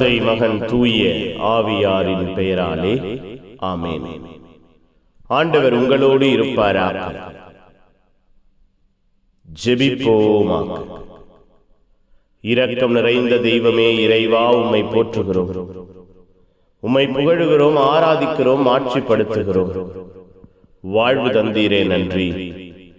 தந்தை மகன் தூய ஆவியாரின் பெயராலே. ஆமேன். ஆண்டவர் உங்களோடு இருப்பாரா ஜெபிப்போமா இரக்கம் நிறைந்த தெய்வமே இறைவா உம்மை போற்றுகிறோம். உம்மை புகழுகிறோம் ஆராதிக்கிறோம் ஆட்சிப்படுத்துகிறோம். வாழ்வு தந்தீரே நன்றி.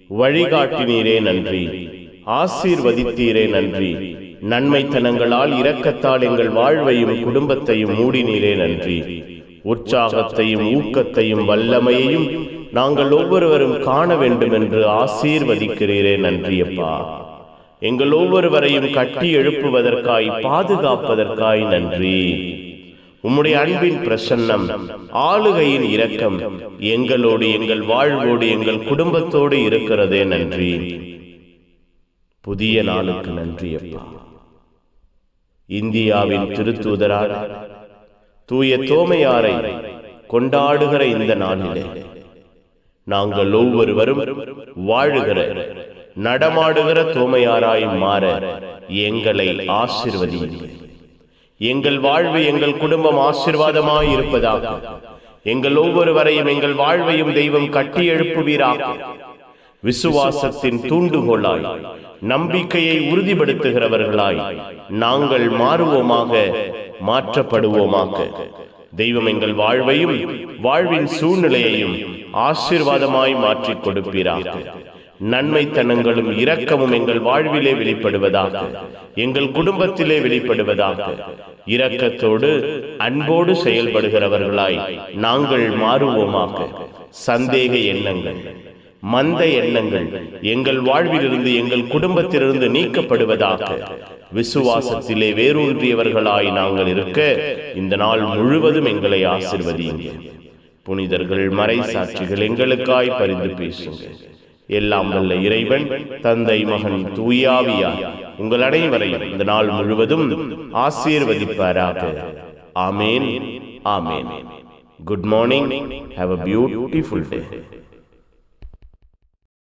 வழிகாட்டினீரே நன்றி. ஆசீர்வதித்தீரே நன்றி. நன்மைத்தனங்களால் இரக்கத்தால் எங்கள் வாழ்வையும் குடும்பத்தையும் மூடினீரே நன்றி. உற்சாகத்தையும் ஊக்கத்தையும் வல்லமையையும் நாங்கள் ஒவ்வொருவரும் காண வேண்டும் என்று ஆசீர்வதிக்கிறீரே நன்றியப்பா. எங்கள் ஒவ்வொருவரையும் கட்டி எழுப்புவதற்காய் பாதுகாப்பதற்காய் நன்றி. உம்முடைய அன்பின் பிரசன்னம் ஆளுகையின் இரக்கம் எங்களோடு எங்கள் வாழ்வோடு எங்கள் குடும்பத்தோடு இருக்கிறதே நன்றி. புதிய நாளுக்கு நன்றி அப்பா இந்தியாவின் திருத்தூதராக. தூய தோமையாரை கொண்டாடுகிற இந்த நாளிலே. நாங்கள் ஒவ்வொருவரும் வாழுகிற நடமாடுகிற தோமையாராய் மாற எங்களை ஆசிர்வதியுங்கள். எங்கள் வாழ்வு எங்கள் குடும்பம் ஆசிர்வாதமாய் இருப்பதாக. எங்கள் ஒவ்வொருவரையும் எங்கள் வாழ்வையும் தெய்வம் கட்டி எழுப்புவீராக. விசுவாசத்தின் தூண்டுகோளாய் நம்பிக்கையை உறுதிப்படுத்துகிறவர்களாய் நாங்கள் மாறுவோமாக மாற்றப்படுவோமாக. தெய்வம் எங்கள் வாழ்வையும் வாழ்வின் சூழ்நிலையையும் ஆசீர்வாதமாய் மாற்றிக் கொடுப்பீராக. நன்மைத்தனங்களும் இரக்கமும் எங்கள் வாழ்விலே வெளிப்படுவதாக எங்கள் குடும்பத்திலே வெளிப்படுவதாக. இரக்கத்தோடு அன்போடு செயல்படுகிறவர்களாய் நாங்கள் மாறுவோமாக. சந்தேக எண்ணங்கள். மந்த எண்ணங்கள். எங்கள் வாழ்விலிருந்து எங்கள் குடும்பத்திலிருந்து நீக்கப்படுவதாக. விசுவாசத்திலே வேரூன்றியவர்களாய் நாங்கள் இருக்க இந்த நாள் முழுவதும் எங்களை ஆசிர்வதியுங்கள். புனிதர்கள் மறை சாட்சிகள் எங்களுக்காய் பரிந்து பேசுங்கள். எல்லாம் வல்ல இறைவன் தந்தை மகன் தூயாவியார் உங்கள் அனைவரையும் இந்த நாள் முழுவதும் ஆசீர்வதிப்பாராக. ஆமேன். ஆமேன். Good morning have a beautiful day